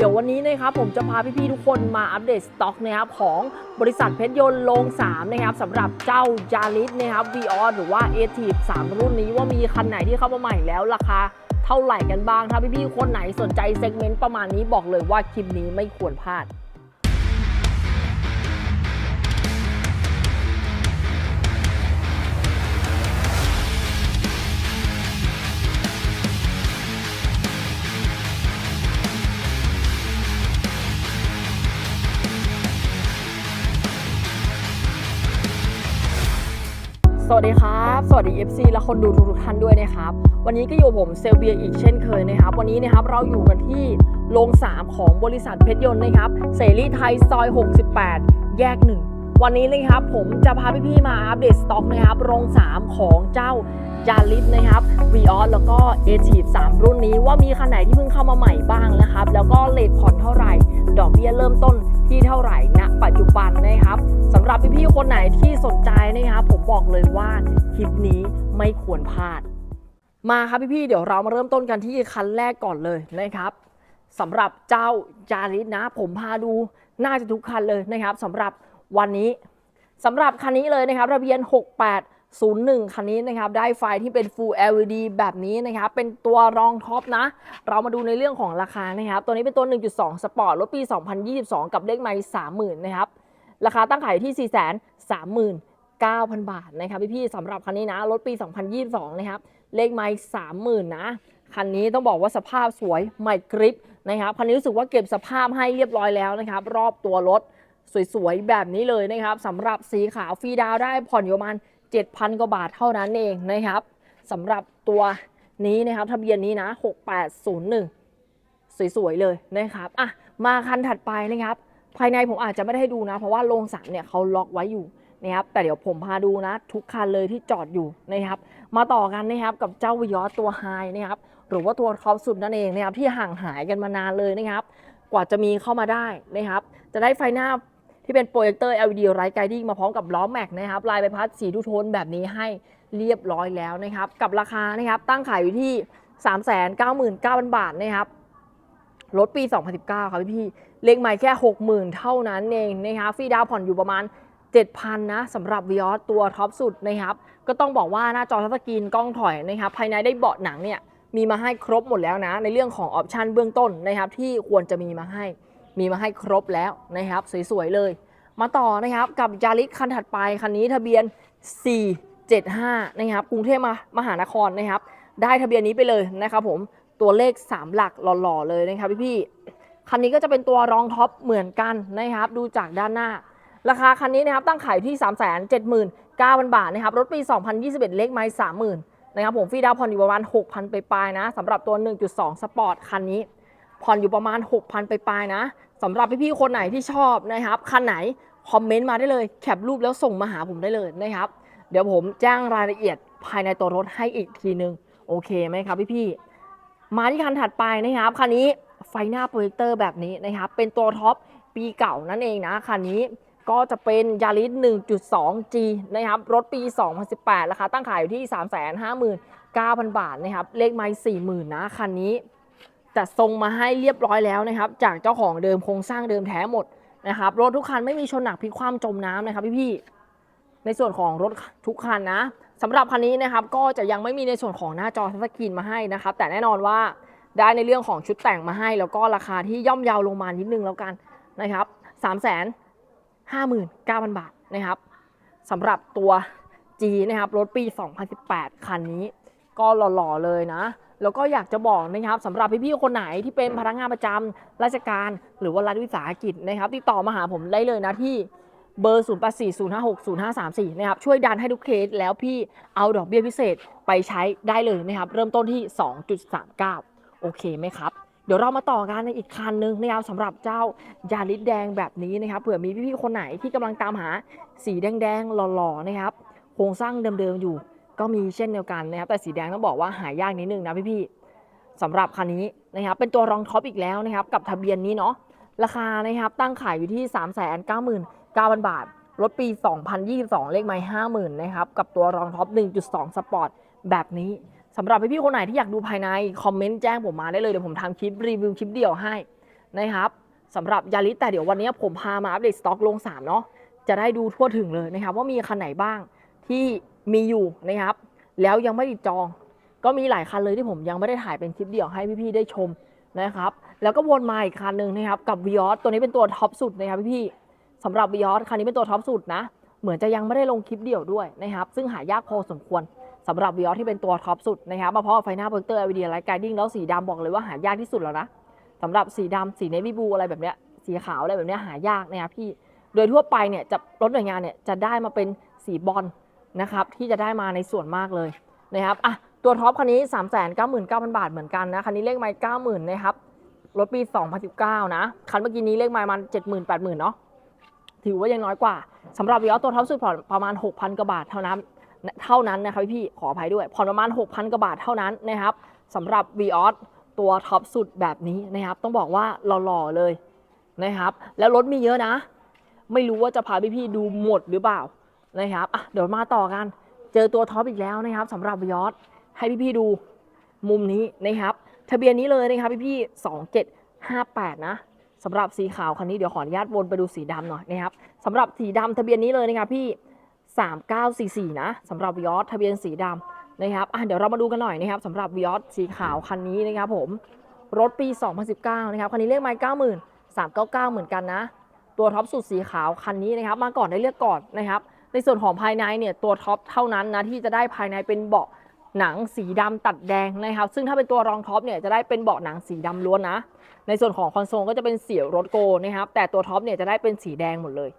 เดี๋ยววันนี้นะครับผมจะพาพี่ๆทุกคนมาอัปเดตสต็อกนะครับของบริษัทเพชรยนต์โลง3นะครับสำหรับเจ้ายาริสนะครับ v ีออหรือว่า a t 3รุ่นนี้ว่ามีคันไหนที่เข้ามาใหม่แล้วราคาเท่าไหร่กันบ้าง ถ้าพี่ๆคนไหนสนใจเซกเมนต์ประมาณนี้บอกเลยว่าคลิปนี้ไม่ควรพลาด สวัสดีครับ สวัสดี FC และคนดูทุกท่านด้วยนะครับ วันนี้ก็อยู่ผมเซลเบียอีกเช่นเคยนะครับ วันนี้นะครับเราอยู่กันที่โรง 3 ของบริษัทเพชรยนต์นะครับ เสรีไทยซอย 68 แยก 1 วันนี้นะครับผมจะพาพี่ๆมาอัปเดตสต็อกนะครับ โรง 3 ของเจ้ายาริสนะครับวีออสแล้วก็เอที3รุ่นนี้ว่ามีคันไหนที่เพิ่งเข้ามาใหม่บ้างนะครับ แล้วก็เลทผ่อนเท่าไหร่ ดอกเบี้ยเริ่ม พี่ๆคนไหนที่สนใจนะครับผมบอกเลยว่าคลิปนี้ไม่ควรพลาด มาครับพี่ๆเดี๋ยวเรามาเริ่มต้นกันที่คันแรกก่อนเลยนะครับสำหรับเจ้าจาริสนะ ผมพาดูน่าจะทุกคันเลยนะครับสำหรับวันนี้สำหรับคันนี้เลยนะครับทะเบียน 6801 คันนี้นะครับ ได้ไฟที่เป็น Full LED แบบนี้นะครับ เป็นตัวรองท็อปนะ เรามาดูในเรื่องของราคานะครับ ตัวนี้เป็นตัว 1.2 สปอร์ตรถปี 2022 กับเลขไมล์30,000 นะครับ ราคาตั้งขายอยู่ที่ 439,000 บาทนะครับพี่ๆสำหรับคันนี้นะ รถปี 2022 นะครับ เลขไมล์30,000 นะ คันนี้ต้องบอกว่าสภาพสวยใหม่กริปนะครับ คันนี้รู้สึกว่าเก็บสภาพให้เรียบร้อยแล้วนะครับ รอบตัวรถสวยๆ แบบนี้เลยนะครับสำหรับสีขาวฟรีดาวได้ผ่อนอยู่ประมาณ 7,000 กว่าบาทเท่านั้นเองนะครับสำหรับตัวนี้นะครับทะเบียนนี้นะ 6801 สวยๆ เลยนะครับอะมาคันถัดไปนะครับ ภายในผมอาจจะไม่ได้ให้ดูนะ เพราะว่าโรงสัมเนี่ยเขาล็อกไว้อยู่นะครับแต่เดี๋ยวผมพาดูนะ ทุกคันเลยที่จอดอยู่นะครับ มาต่อกันนะครับกับเจ้าวิยอตัวไฮนะครับหรือว่าตัวท็อปสุดนั่นเองนะครับที่ห่างหายกันมานานเลยนะครับ กว่าจะมีเข้ามาได้นะครับ จะได้ไฟหน้าที่เป็นโปรเจคเตอร์ LED ไรท์ไกดิ้งมาพร้อมกับล้อแม็กนะครับลายใบพัดสีทูโทนแบบนี้ให้เรียบร้อยแล้วนะครับ กับราคานะครับตั้งขายอยู่ที่ 399,000 บาทนะครับรถปี 2019 ครับพี่ เลขใหม่แค่ 60,000 เท่านั้นเองนะครับฟรีดาวผ่อนอยู่ประมาณ 7,000 นะสำหรับ v ิออสตัวท็อปสุดนะครับ ก็ต้องบอกว่าหน้าจอทัชสกรีนกล้องถอยนะครับ ภายในได้เบาะหนังเนี่ยมีมาให้ครบหมดแล้วนะ ในเรื่องของออปชันเบื้องต้นนะครับที่ควรจะมีมาให้ มีมาให้ครบแล้วนะครับ สวยๆเลย มาต่อนะครับกับยาริสคันถัดไปคันนี้ทะเบียน 475 นะครับกรุงเทพมามหานครนะครับ ได้ทะเบียนนี้ไปเลยนะครับผมตัวเลข 3 หลักหล่อๆเลยนะครับพี่ๆ คันนี้ก็จะเป็นตัวรองท็อปเหมือนกันนะครับ ดูจากด้านหน้า ราคาคันนี้นะครับตั้งขายที่ 379,000 บาทนะครับ รถปี 2021 เลขไมล์30,000นะครับผมฟรีดาวผ่อนอยู่ประมาณ 6,000 ไปปลายๆนะสำหรับตัว 1.2 สปอร์ตคันนี้ ผ่อนอยู่ประมาณ 6,000 ไปปลายๆนะสำหรับพี่ๆคนไหนที่ชอบนะครับคันไหนคอมเมนต์มาได้เลยแคปรูปแล้วส่งมาหาผมได้เลยนะครับ เดี๋ยวผมแจ้งรายละเอียดภายในตัวรถให้อีกทีนึง โอเคไหมครับพี่ๆมาที่คันถัดไปนะครับคันนี้ ไฟหน้าโปรเจคเตอร์แบบนี้นะครับเป็นตัวท็อปปีเก่านั่นเองนะคันนี้ก็จะเป็นยาริส 1.2G นะครับ รถปี 2018 ราคาตั้งขายอยู่ที่ 359,000 บาทนะครับ เลขไมล์40,000 นะ คันนี้จัดทรงมาให้เรียบร้อยแล้วนะครับ จากเจ้าของเดิมโครงสร้างเดิมแท้หมดนะครับ รถทุกคันไม่มีชนหนักพลิกคว่ำจมน้ำนะครับพี่ๆในส่วนของรถทุกคันนะสำหรับคันนี้นะครับก็จะยังไม่มีในส่วนของหน้าจอทัชสกรีนมาให้นะครับ แต่แน่นอนว่า ได้ในเรื่องของชุดแต่งมาให้ แล้วก็ราคาที่ย่อมเยาวลงมานิดนึงแล้วกันนะครับ3 5 9 0 0 0 บาทนะครับสำหรับตัว G นะครับรถปี 2018 คันนี้ ก็หล่อๆเลยนะ แล้วก็อยากจะบอกนะครับสำหรับพี่ๆคนไหนที่เป็นพนักงานประจำราชการหรือว่ารัฐวิสาหกิจนะครับติดต่อมาหาผมได้เลยนะที่เบอร์ 0 8 4 0 5 6 0 5 3 4 นะครับ ช่วยดันให้ทุกเคสแล้วพี่เอาดอกเบี้ยพิเศษไปใช้ได้เลยนะครับ เริ่มต้นที่ 2.39 โอเคไหมครับ เดี๋ยวเรามาต่อกันในอีกคันหนึงนะครับสำหรับเจ้ายาริสแดงแบบนี้นะครับเผื่อมีพี่ๆคนไหนที่กำลังตามหาสีแดงๆหล่อๆนะครับโครงสร้างเดิมๆอยู่ ก็มีเช่นเดียวกันนะครับแต่สีแดงต้องบอกว่าหายากนิดนึงนะพี่ๆสำหรับคันนี้นะครับเป็นตัวรองท็อปอีกแล้วนะครับกับทะเบียนนี้เนาะราคานะครับตั้งขายอยู่ที่ 3 9 9 0 0 0 บาทรถปี 2022 เลขไมล์50,000 นะครับ กับตัวรองท็อป 1.2 สปอร์ต แบบนี้ สำหรับพี่ๆคนไหนที่อยากดูภายในคอมเมนต์แจ้งผมมาได้เลยเดี๋ยวผมทำคลิปรีวิวคลิปเดียวให้นะครับสำหรับยาริสแต่เดี๋ยววันนี้ผมพามาอัปเดตสต็อกลง3เนาะจะได้ดูทั่วถึงเลยนะครับว่ามีคันไหนบ้างที่มีอยู่นะครับ แล้วยังไม่ติดจอง ก็มีหลายคันเลยที่ผมยังไม่ได้ถ่ายเป็นคลิปเดียวให้พี่ๆได้ชมนะครับ แล้วก็วนมาอีกคันหนึ่งนะครับกับวิออสตัวนี้เป็นตัวท็อปสุดนะครับพี่ๆสำหรับวิออสคันนี้เป็นตัวท็อปสุดนะ เหมือนจะยังไม่ได้ลงคลิปเดียวด้วยนะครับ ซึ่งหายากพอสมควร สำหรับวิออสที่เป็นตัวท็อปสุดนะครับมาพร้อมกับไฟหน้าโปรเจคเตอร์ LED ไลท์ไกดิ้งแล้วสีดำบอกเลยว่าหายากที่สุดแล้วนะสำหรับสีดำสีเนวี่บลูอะไรแบบเนี้ยสีขาวอะไรแบบเนี้ยหายากนะครับพี่โดยทั่วไปเนี่ยจะรถหน่วยงานเนี่ยจะได้มาเป็นสีบอลนะครับที่จะได้มาในส่วนมากเลยนะครับอะตัวท็อปคันนี้ 3 9 9 0 0 0 บาทเหมือนกันนะคันนี้เลขไมล์90,000นะครับรถปี 2019 นะ คันเมื่อกี้นี้เลขไมล์มัน70,000 80,000เนาะถือว่ายังน้อยกว่าสำหรับวิออสตัวท็อปสุดผ่อประมาณ 6,000กว่าบาทเท่านั้น เท่านั้นนะครับพี่ขออภัยด้วย ผ่อนประมาณ 6,000 กว่าบาทเท่านั้นนะครับสำหรับ v ีออสตัวท็อปสุดแบบนี้นะครับ ต้องบอกว่าหล่อๆเลยนะครับ แล้วรถมีเยอะนะ ไม่รู้ว่าจะพาพี่ๆดูหมดหรือเปล่านะครับอะเดี๋ยวมาต่อกัน เจอตัวท็อปอีกแล้วนะครับสำหรับ v ีออสให้พี่ๆดูมุมนี้นะครับ ทะเบียนนี้เลยนะครับพี่ๆ2758นะสำหรับสีขาวคันนี้เดี๋ยวขออนุญาตวนไปดูสีดำหน่อยนะครับสำหรับสีดำทะเบียนนี้เลยนะครับพี่ 3944 นะสำหรับวิออสทะเบียนสีดำนะครับเดี๋ยวเรามาดูกันหน่อยนะครับสำหรับวิออสสีขาวคันนี้นะครับผมรถปี 2019 นะครับคันนี้เลขไมล์90,000 399 เหมือนกันนะ ตัวท็อปสุดสีขาวคันนี้นะครับ มาก่อนได้เลือกก่อนนะครับ ในส่วนของภายในเนี่ยตัวท็อปเท่านั้นนะที่จะได้ภายในเป็นเบาะหนังสีดำตัดแดงนะครับ ซึ่งถ้าเป็นตัวรองท็อปเนี่ยจะได้เป็นเบาะหนังสีดำล้วนนะ ในส่วนของคอนโซลก็จะเป็นสีรถโกนะครับแต่ตัวท็อปเนี่ยจะได้เป็นสีแดงหมดเลย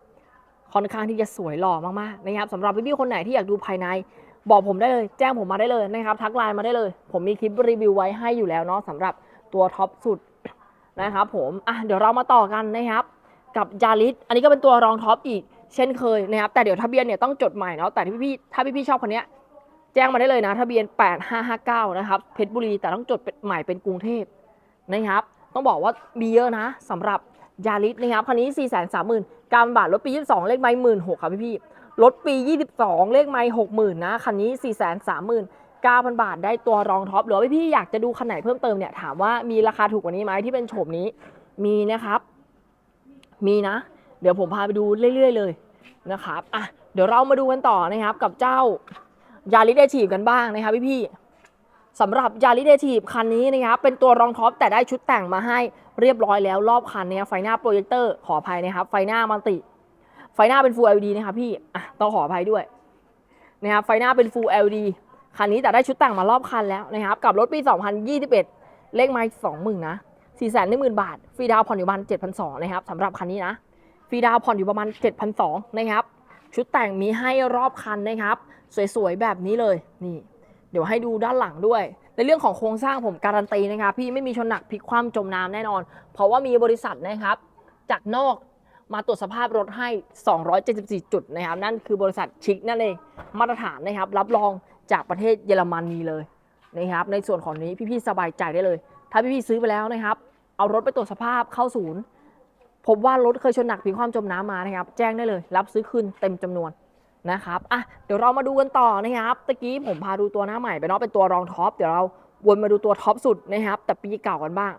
ค่อนข้างที่จะสวยหล่อมากๆนะครับสำหรับพี่ๆคนไหนที่อยากดูภายใน บอกผมได้เลย แจ้งผมมาได้เลยนะครับทักไลน์มาได้เลย ผมมีคลิปรีวิวไว้ให้อยู่แล้วเนาะสำหรับตัวท็อปสุดนะครับผมอะเดี๋ยวเรามาต่อกันนะครับ กับยาริสอันนี้ก็เป็นตัวรองท็อปอีกเช่นเคยนะครับแต่เดี๋ยวทะเบียนเนี่ยต้องจดใหม่เนาะแต่ที่พี่ๆถ้าพี่ๆชอบคนเนี้ยแจ้งมาได้เลยนะ ทะเบียน 8559 นะครับเพชรบุรีแต่ต้องจดใหม่เป็นกรุงเทพนะครับ ต้องบอกว่ามีเยอะนะสำหรับ ยาริสนะครับคันนี้ 4 3 0 0 0 0การบาทรถปี 22 เลขไม้หมื่นหกครับพี่ๆรถปี 22 เลขไม้หกหมื่นนะคันนี้ 4 3 3 0 0 0 9,000 บาทได้ตัวรองท็อปหรือว่าพี่อยากจะดูคันไหนเพิ่มเติมเนี่ยถามว่ามีราคาถูกกว่านี้ไหมที่เป็นโฉมนี้มีนะครับ มีนะ เดี๋ยวผมพาไปดูเรื่อย ๆ เลยนะครับอะเดี๋ยวเรามาดูกันต่อนะครับกับเจ้ายาริสเดทีฟกันบ้างนะครับพี่ๆ สำหรับยาริเดทีฟคันนี้นะครับเป็นตัวรองท็อปแต่ได้ชุดแต่งมาให้เรียบร้อยแล้วรอบคันเนี่ยไฟหน้าโปรเจคเตอร์ขออภัยนะครับ ไฟหน้ามัลติ ไฟหน้าเป็น Full LED นะครับพี่อะต้องขออภัยด้วยนะครับไฟหน้าเป็น Full LED คันนี้แต่ได้ชุดแต่งมารอบคันแล้วนะครับกับรถปี 2021 เลขไมล์20,000นะ4 1 0 0 0 0 บาทฟรีดาวผ่อนอยู่ประมาณ7,200นะครับสำหรับคันนี้นะฟรีดาวผ่อนอยู่ประมาณ7,200นะครับชุดแต่งมีให้รอบคันนะครับ สวยๆแบบนี้เลยนี่ เดี๋ยวให้ดูด้านหลังด้วย ในเรื่องของโครงสร้างผมการันตีนะครับ พี่ไม่มีชนหนักพลิกคว่ำจมน้ำแน่นอน เพราะว่ามีบริษัทนะครับ จากนอกมาตรวจสภาพรถให้ 274 จุดนะครับ นั่นคือบริษัทชิคนั่นเองมาตรฐานนะครับ รับรองจากประเทศเยอรมนีเลยนะครับ ในส่วนของนี้พี่ๆสบายใจได้เลย ถ้าพี่ๆซื้อไปแล้วนะครับ เอารถไปตรวจสภาพเข้าศูนย์พบว่ารถเคยชนหนักพลิกความจมน้ำมานะครับ แจ้งได้เลย รับซื้อคืนเต็มจำนวน นะครับอะเดี๋ยวเรามาดูกันต่อนะครับตะกี้ผมพาดูตัวหน้าใหม่ไปเนาะเป็นตัวรองท็อปเดี๋ยวเราวนมาดูตัวท็อปสุดนะครับแต่ปีเก่ากันบ้าง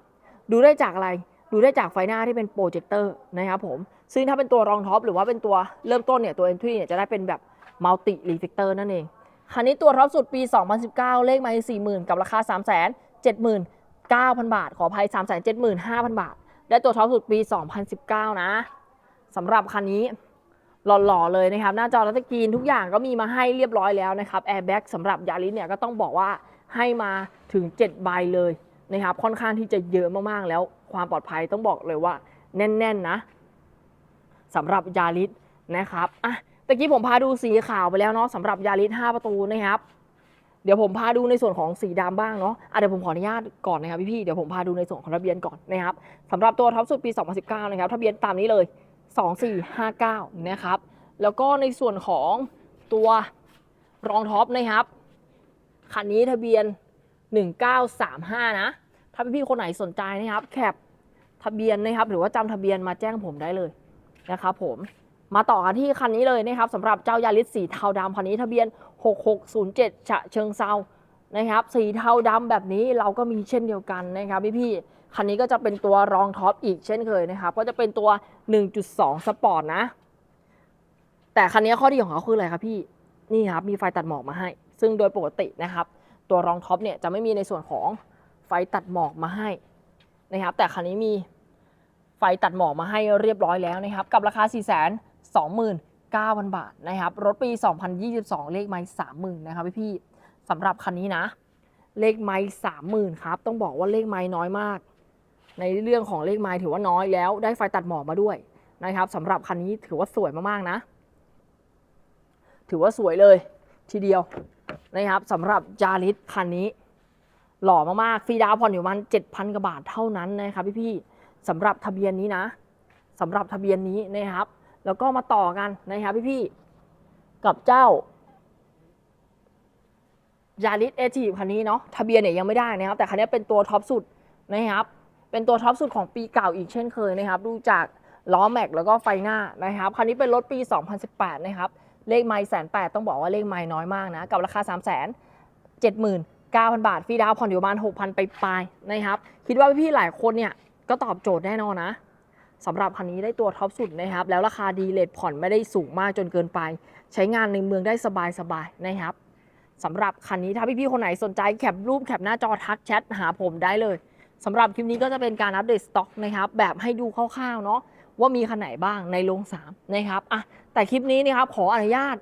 ดูได้จากอะไรดูได้จากไฟหน้าที่เป็นโปรเจคเตอร์นะครับผมซึ่งถ้าเป็นตัวรองท็อปหรือว่าเป็นตัวเริ่มต้นเนี่ยตัว entry เนี่ยจะได้เป็นแบบมัลติรีเฟกเตอร์นั่นเองคันนี้ตัวท็อปสุดปี 2019 เลขไม่40,000 กับราคา 379,000 บาท ขออภัย 375,000 บาท ได้ตัวท็อปสุดปี 2019 นะสำหรับคันนี้ หล่อๆเลยนะครับ หน้าจอทัชสกรีนทุกอย่างก็มีมาให้เรียบร้อยแล้วนะครับแอร์แบ็กสำหรับยาริสเนี่ยก็ต้องบอกว่าให้มาถึง 7 ใบเลยนะครับค่อนข้างที่จะเยอะมากๆ แล้วความปลอดภัยต้องบอกเลยว่า แน่นๆนะสำหรับยาริสนะครับอะตะกี้ผมพาดูสีขาวไปแล้วเนาะสำหรับยาริส5ประตูนะครับ เดี๋ยวผมพาดูในส่วนของสีดำบ้างเนาะอะเดี๋ยวผมขออนุญาตก่อนนะครับพี่ๆเดี๋ยวผมพาดูในส่วนของทะเบียนก่อนนะครับสำหรับตัวท็อปสุดปี 2019 นะครับทะเบียนตามนี้เลย 2459 นะครับ แล้วก็ในส่วนของตัวรองท็อปนะครับ คันนี้ทะเบียน 1935 นะ ถ้าพี่ๆคนไหนสนใจนะครับ แคปทะเบียนนะครับ หรือว่าจำทะเบียนมาแจ้งผมได้เลยนะครับผม มาต่อกันที่คันนี้เลยนะครับสำหรับเจ้ายาริสสีเทาดำคันนี้ทะเบียน 6607 ฉะเชิงเซานะครับ สีเทาดำแบบนี้เราก็มีเช่นเดียวกันนะครับพี่ คันนี้ก็จะเป็นตัวรองท็อปอีกเช่นเคยนะครับก็จะเป็นตัว 1.2 สปอร์ตนะ แต่คันนี้ข้อดีของเขาคืออะไรครับพี่นี่ครับมีไฟตัดหมอกมาให้ ซึ่งโดยปกตินะครับ ตัวรองท็อปเนี่ยจะไม่มีในส่วนของไฟตัดหมอกมาให้นะครับ แต่คันนี้มีไฟตัดหมอกมาให้เรียบร้อยแล้วนะครับ กับราคา 4 2 9 0 0 0 บาทนะครับรถปี 2022 เลขไมล์30,000นะครับพี่พี่สำหรับคันนี้นะ เลขไมล์30,000ครับต้องบอกว่าเลขไมล์น้อยมาก ในเรื่องของเลขไมล์ถือว่าน้อยแล้วได้ไฟตัดหมอกมาด้วยนะครับสำหรับคันนี้ถือว่าสวยมากๆนะ ถือว่าสวยเลยทีเดียวนะครับสำหรับจาริสคันนี้ หล่อมากๆฟรีดาวผ่อนอยู่ประมัน7,000กว่าบาทเท่านั้นนะครับพี่ๆสำหรับทะเบียนนี้นะสำหรับทะเบียนนี้นะครับ แล้วก็มาต่อกันนะครับพี่ๆกับเจ้ายาริสเอทีคันนี้เนาะทะเบียนเนี่ยยังไม่ได้นะครับ แต่คันนี้เป็นตัวท็อปสุดนะครับ เป็นตัวท็อปสุดของปีเก่าอีกเช่นเคยนะครับ ดูจากล้อแม็กแล้วก็ไฟหน้านะครับ คันนี้เป็นรถปี 2018 นะครับ เลขไมล์แสนแปดต้องบอกว่าเลขไมล์น้อยมากนะ กับราคา 3 7 9 0 0 0 บาท ฟรีดาวผ่อนอยู่ประมาณ 6,000 ไปปลายนะครับ คิดว่าพี่ๆหลายคนเนี่ยก็ตอบโจทย์แน่นอนนะสำหรับคันนี้ได้ตัวท็อปสุดนะครับ แล้วราคาดีเลทผ่อนไม่ได้สูงมากจนเกินไป ใช้งานในเมืองได้สบายๆนะครับสำหรับคันนี้ถ้าพี่ๆคนไหนสนใจแคปรูปแคปหน้าจอทักแชทหาผมได้เลย สำหรับคลิปนี้ก็จะเป็นการอัปเดตสต็อกนะครับแบบให้ดูคร่าวๆเนาะว่ามีคันไหนบ้างในโรง3นะครับอะแต่คลิปนี้นะครับขออนุญาต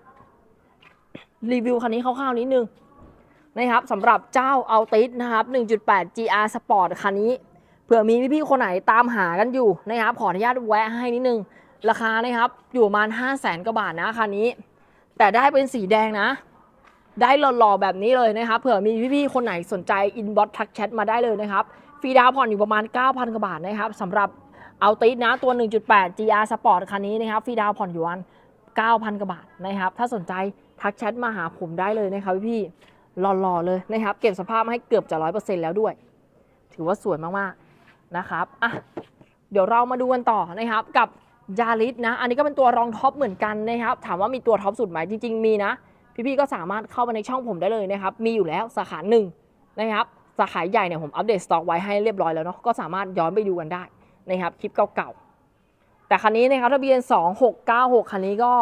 รีวิวคันนี้คร่าวๆนิดนึงนะครับสำหรับเจ้าเอาติสนะครับ 1.8 GR Sport คันนี้เผื่อมีพี่ๆคนไหนตามหากันอยู่นะครับขออนุญาตแวะให้นิดนึง ราคานะครับอยู่ประมาณ 5 0 0แสนกว่าบาทนะคันนี้ แต่ได้เป็นสีแดงนะ ได้หล่อๆแบบนี้เลยนะครับเผื่อมีพี่ๆคนไหนสนใจอินบ็อกทักแชทมาได้เลยนะครับ ฟรีดาวผ่อนอยู่ประมาณ 9,000 กว่าบาทนะครับสำหรับเอาติสนะตัว 1.8 GR Sport คันนี้นะครับฟรีดาวผ่อนอยู่ประมาณ9,000 กว่าบาทนะครับ ถ้าสนใจทักแชทมาหาผมได้เลยนะครับพี่หล่อๆเลยนะครับ เก็บสภาพมาให้เกือบจะ 100%แล้วด้วย ถือว่าสวยมากๆนะครับอะเดี๋ยวเรามาดูกันต่อนะครับ กับยาริสนะ อันนี้ก็เป็นตัวรองท็อปเหมือนกันนะครับ ถามว่ามีตัวท็อปสุดไหมจริง ๆ มีนะ พี่ๆก็สามารถเข้าไปในช่องผมได้เลยนะครับ มีอยู่แล้วสาขาหนึ่งนะครับ สาขาใหญ่เนี่ยผมอัปเดตสต็อกไว้ให้เรียบร้อยแล้วเนาะก็สามารถย้อนไปดูกันได้นะครับคลิปเก่าๆแต่คันนี้นะครับทะเบียน 2696 คันนี้ก็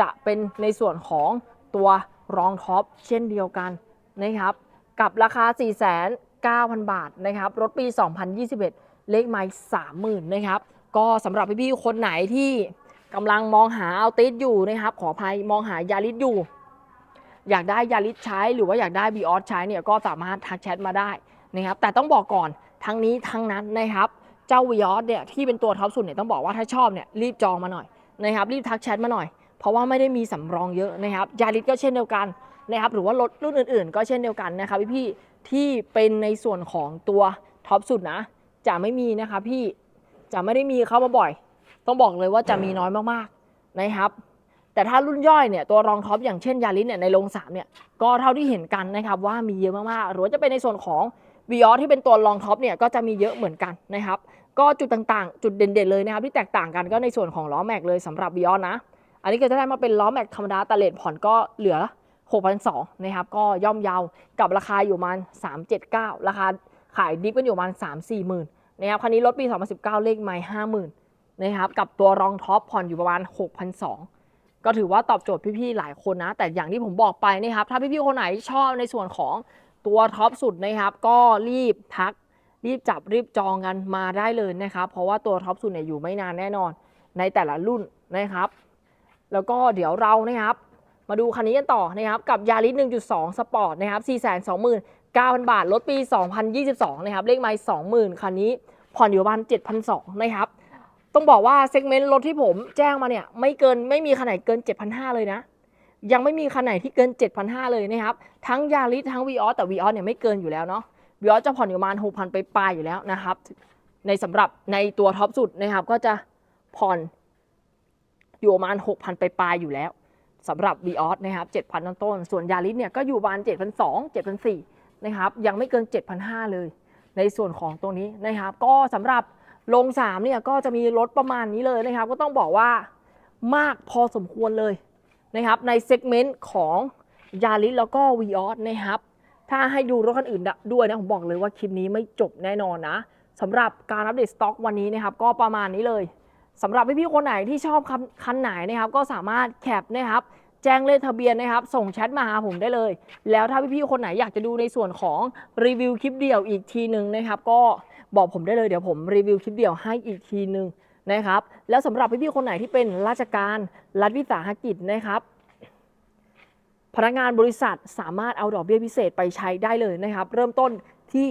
จะเป็นในส่วนของตัวรองท็อปเช่นเดียวกันนะครับกับราคา 4 9 0 0 0 บาทนะครับรถปี 2021 เลขไมล์30,000นะครับก็สำหรับพี่ๆคนไหนที่กำลังมองหาเอาติสอยู่นะครับขออภัยมองหายาริสอยู่ อยากได้ยาริสใช้หรือว่าอยากได้บีออสใช้เนี่ยก็สามารถทักแชทมาได้นะครับแต่ต้องบอกก่อนทั้งนี้ทั้งนั้นนะครับเจ้าวีออสเนี่ยที่เป็นตัวท็อปสุดเนี่ยต้องบอกว่าถ้าชอบเนี่ยรีบจองมาหน่อยนะครับรีบทักแชทมาหน่อย เพราะว่าไม่ได้มีสำรองเยอะนะครับยาริสก็เช่นเดียวกันนะครับหรือว่ารถรุ่นอื่นๆ ก็เช่นเดียวกันนะครับพี่ๆที่เป็นในส่วนของตัวท็อปสุดนะจะไม่มีนะครับพี่จะไม่ได้มีเข้ามาบ่อย ต้องบอกเลยว่าจะมีน้อยมากๆนะครับ แต่ถ้ารุ่นย่อยเนี่ยตัวรองท็อปอย่างเช่นยาริสเนี่ยในโรงสามเนี่ยก็เท่าที่เห็นกันนะครับว่ามีเยอะมากๆหรือว่าจะเป็นในส่วนของวีออที่เป็นตัวรองท็อปเนี่ยก็จะมีเยอะเหมือนกันนะครับก็จุดต่างๆ จุดเด่นๆเลยนะครับที่แตกต่างกันก็ในส่วนของล้อแม็กเลยสำหรับวีออนะ อันนี้ก็จะได้มาเป็นล้อแม็กธรรมดาแต่เลทผ่อนก็เหลือ 6,200นะครับก็ย่อมเยาวกับราคาอยู่ประมาณ379 ราคาขายดิฟกันอยู่ประมาณ3-4หมื่นนะครับคันนี้รถปี 2019 เลขไมล์50,000นะครับกับตัวรองท็อปผ่อนอยู่ประมาณ 6,200 ก็ถือว่าตอบโจทย์พี่ๆหลายคนนะ แต่อย่างที่ผมบอกไปนะครับ ถ้าพี่ๆคนไหนชอบในส่วนของตัวท็อปสุดนะครับ ก็รีบทัก รีบจับรีบจองกันมาได้เลยนะครับ เพราะว่าตัวท็อปสุดเนี่ยอยู่ไม่นานแน่นอน ในแต่ละรุ่นนะครับ แล้วก็เดี๋ยวเรานะครับ มาดูคันนี้กันต่อนะครับกับยาริส1.2 สปอร์ตนะครับ429,000 บาทรถปี 2022 นะครับเลขไมล์20,000 คันนี้ผ่อนอยู่ประมาณ7,200นะครับ ต้องบอกว่าเซกเมนต์รถที่ผมแจ้งมาเนี่ยไม่เกินไม่มีคันไหนเกิน 7,500 เลยนะ ยังไม่มีคันไหนที่เกิน 7,500 เลยนะครับ ทั้งยาริสทั้งวีออสแต่วีออสเนี่ยไม่เกินอยู่แล้วเนาะวีออสจะผ่อนอยู่ประมาณ6,000 ไปปลายอยู่แล้วนะครับ ในสำหรับในตัวท็อปสุดนะครับก็จะผ่อนอยู่ประมาณ6,000 ไปปลายอยู่แล้วสำหรับวีออสนะครับ7,000ต้นๆส่วนยาริสเนี่ยก็อยู่ประมาณ7,200 7,400นะครับยังไม่เกิน 7,500 เลย ในส่วนของตรงนี้นะครับ ก็สำหรับ ลง3เนี่ยก็จะมีรถประมาณนี้เลยนะครับ ก็ต้องบอกว่ามากพอสมควรเลยนะครับในเซกเมนต์ของยาริสแล้วก็วีออสนะครับถ้าให้ดูรถคันอื่นด้วยนะ ผมบอกเลยว่าคลิปนี้ไม่จบแน่นอนนะสำหรับการอัปเดตสต็อกวันนี้นะครับ ก็ประมาณนี้เลยสำหรับพี่ๆคนไหนที่ชอบคันคันไหนนะครับ ก็สามารถแคปนะครับ แจ้งเลขทะเบียนนะครับ ส่งแชทมาหาผมได้เลย แล้วถ้าพี่ๆคนไหนอยากจะดูในส่วนของรีวิวคลิปเดี่ยวอีกทีหนึ่งนะครับ ก็ บอกผมได้เลยเดี๋ยวผมรีวิวคลิปเดี่ยวให้อีกทีหนึ่งนะครับ แล้วสำหรับพี่ๆคนไหนที่เป็นราชการรัฐวิสาหกิจนะครับพนักงานบริษัทสามารถเอาดอกเบี้ยพิเศษไปใช้ได้เลยนะครับ เริ่มต้นที่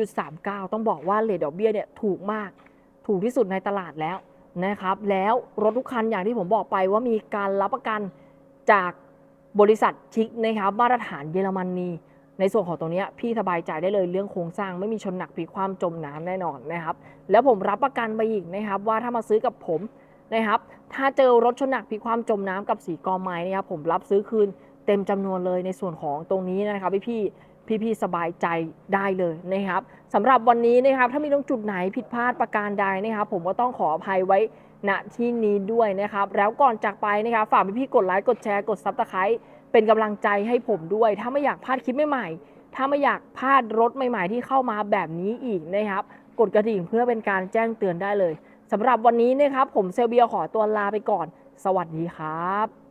2.39 ต้องบอกว่าเลทดอกเบี้ยเนี่ยถูกมาก ถูกที่สุดในตลาดแล้วนะครับ แล้วรถทุกคันอย่างที่ผมบอกไปว่ามีการรับประกันจากบริษัทชิกนะครับมาตรฐานเยอรมนี ในส่วนของตรงนี้พี่สบายใจได้เลยเรื่องโครงสร้างไม่มีชนหนักพลิกความจมน้ำแน่นอนนะครับ แล้วผมรับประกันไปอีกนะครับ ว่าถ้ามาซื้อกับผมนะครับ ถ้าเจอรถชนหนักพลิกความจมน้ำกับสีกอไม้นะครับผมรับซื้อคืนเต็มจำนวนเลยในส่วนของตรงนี้นะครับพี่พี่พี่พี่ๆสบายใจได้เลยนะครับสำหรับวันนี้นะครับถ้ามีตรงจุดไหนผิดพลาดประการใดนะครับ ผมก็ต้องขออภัยไว้ณที่นี้ด้วยนะครับ แล้วก่อนจากไปนะครับฝากพี่พี่ๆกดไลค์กดแชร์กดซับสไครต์ เป็นกำลังใจให้ผมด้วย ถ้าไม่อยากพลาดคลิปใหม่ๆ ถ้าไม่อยากพลาดรถใหม่ ๆ ที่เข้ามาแบบนี้อีกนะครับ กดกระดิ่งเพื่อเป็นการแจ้งเตือนได้เลยสำหรับวันนี้นะครับผมเซลเบียขอตัวลาไปก่อน สวัสดีครับ